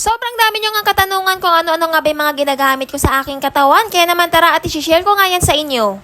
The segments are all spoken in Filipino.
Sobrang dami nyo nga katanungan kung ano-ano nga ba yung mga ginagamit ko sa aking katawan. Kaya naman tara at i-share ko nga yan sa inyo.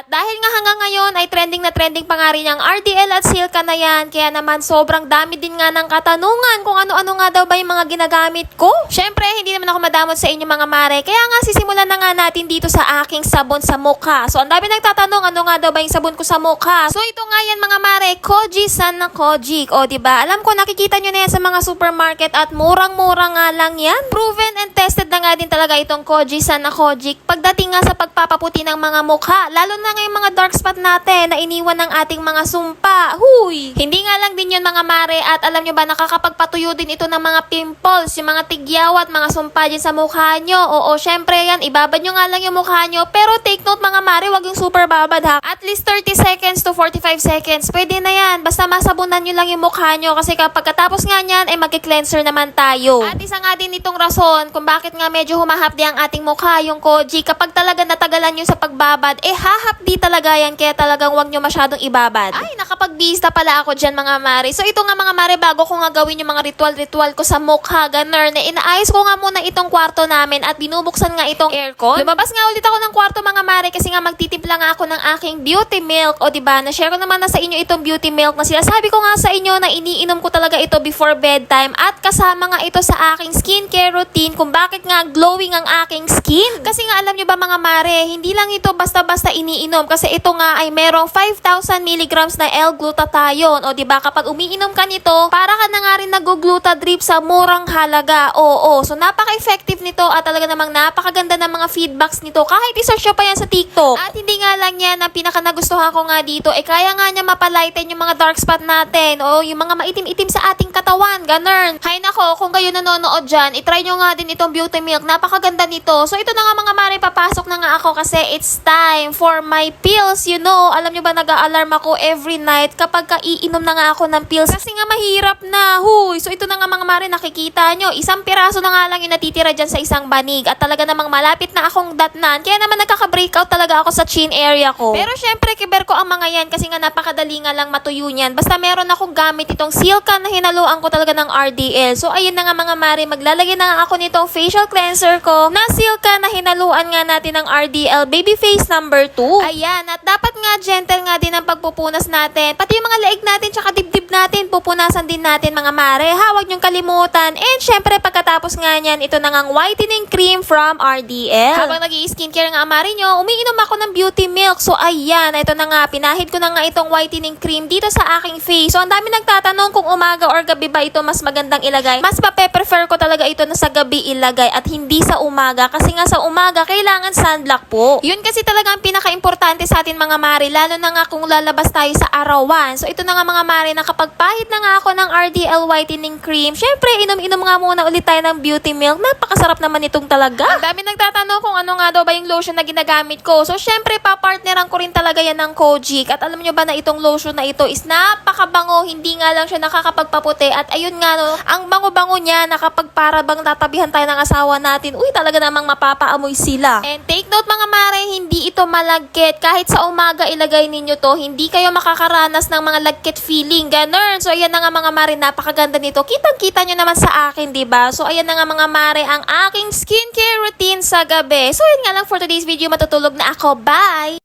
At dahil nga hanggang ngayon ay trending na trending pa nga rin ang RDL at Silka na yan, kaya naman sobrang dami din nga ng katanungan kung ano-ano nga daw ba yung mga ginagamit ko. Syempre, hindi naman ako madamot sa inyo mga mare, kaya nga sisimulan na nga natin dito sa aking sabon sa mukha. So, ang dami nagtatanong ano nga daw ba yung sabon ko sa mukha. So, ito nga yan mga mare, Koji San na Kojic. O, ba? Alam ko, nakikita nyo na yan sa mga supermarket at murang-mura nga lang yan. Proven and tested na nga din talaga itong Koji San na Kojic pagdating nga sa pagpapaputi ng mga mukha. Lalo na ngayong mga dark spot natin na iniwan ng ating mga sumpa. Huy! Hindi nga lang din yun mga mare at alam nyo ba nakakapagpatuyo din ito ng mga pimples, yung mga tigyaw at mga sumpa dyan sa mukha nyo. Oo, syempre yan, ibabad nyo nga lang yung mukha nyo. Pero take note mga mare, wag yung super babad ha. At least 30 seconds to 45 seconds. Pwede na yan. Basta masabunan nyo lang yung mukha nyo kasi kapag katapos nga nyan, ay mag-cleanser naman tayo. At isa nga din itong rason kung bakit nga medyo humahapdi ang ating mukha, yung koji. Kapag talaga natagalan nyo sa pagbabad, eh hahapdi talaga yan. Kaya talagang wag nyo masyadong ibabad. Ay, nakapagbista pala ako dyan mga mare. So ito nga mga mare, bago ko nga gawin yung mga ritual-ritual ko sa mukha, ganun, na inaayos ko nga muna itong kwarto namin at binubuksan nga itong aircon. Lumabas nga ulit ako ng kwarto mga mare kasi nga magtitimpla nga ako ng aking beauty milk. O diba, na-share ko naman na sa inyo itong beauty milk na sinasabi ko nga sa inyo na iniinom ko talaga ito before bedtime at kasama nga ito sa aking skincare routine kung bakit nga glowing ang aking skin. Kasi nga alam nyo ba mga mare, hindi lang ito basta-basta iniinom kasi ito nga ay merong 5,000 milligrams na L-glutathione. O diba, kapag umiinom ka nito, para ka na nga rin nag-gluta drip sa murang halaga. Oo, so napaka-effective nito at talaga namang napakaganda ng mga feedbacks nito. Kahit isearch nyo pa yan sa TikTok. At hindi nga lang yan ang pinaka nagustuhan ko nga dito, eh kaya nga niya mapalighten yung mga dark spot natin. O yung mga maitim-itim sa ating katawan. Ganun. Hay nako, kung kayo nanonood dyan, itry nyo nga din itong beauty milk. Napakaganda nito. So ito na nga mga mare, papasok na nga ako kasi it's time for my pills, you know. Alam nyo ba, nag-a-alarm ako every night kapag kaiinom na nga ako ng pills. Kasi nga mahirap na. Huy. So ito na nga mga mare, nakikita nyo. Isang piraso na nga lang yung natitira dyan sa isang banig. At talaga namang malapit na akong datnan. Kaya naman nagkaka-breakout talaga ako sa chin area ko. Pero syempre, kiber ko ang mga yan kasi nga napakadali nga lang matuyo niyan. Basta meron akong gamit itong silka na hinaluan ko talaga ng RDL. So ayun na nga mga mare, maglalagay na nga ako nitong facial cleanser ko na silka na hinaluan nga natin ng RDL Baby Face number 2. Ayan, at dapat nga gentle nga din ang pagpupunas natin. Pati yung mga leeg natin tsaka dibdib natin, pupunasan din natin mga mare. Ha, huwag niyong kalimutan. And syempre, pagkatapos nga niyan, ito na nga ang whitening cream from RDL. Habang nag skincare nga mare nyo, umiinom ako ng beauty milk. So ayan, ito na nga, pinahid ko na nga itong whitening cream dito sa aking face. So ang dami nagtatanong kung umaga or gabi ba ito mas magandang ilagay. Mas pape-prefer ko talaga ito na sa gabi ilagay at hindi sa umaga. Kasi nga sa umaga, kailangan sunblock po. Yun kasi talaga ang pinaka-importante sa atin mga mare, lalo na nga kung lalabas tayo sa arawan. So ito na nga mga mare, nakapagpahid na nga ako ng RDL whitening cream. Syempre, inom-inom nga muna ulit tayo ng beauty milk. Napakasarap naman itong talaga. Ang dami nagtatanong kung ano nga daw ba yung lotion na ginagamit ko. So syempre, papartneran ko rin talaga yan ng Kojic. At alam nyo ba na itong lotion na ito is napakabango. Hindi nga lang siya nakakapagpaputi. At ayun nga no, ang bango-bango niya na kapag para bang tatabihan tayo ng asawa natin, uy talaga namang mapapaamoy sila. And take note mga mare, hindi ito malagkit. Kahit sa umaga ilagay ninyo to, hindi kayo makakaranas ng mga lagkit feeling. Ganun. So ayan na nga mga mare, napakaganda nito. Kitang-kita nyo naman sa akin, ba? So ayan na nga mga mare, ang aking skincare routine sa gabi. So yun nga lang for today's video, matutulog na ako. Bye!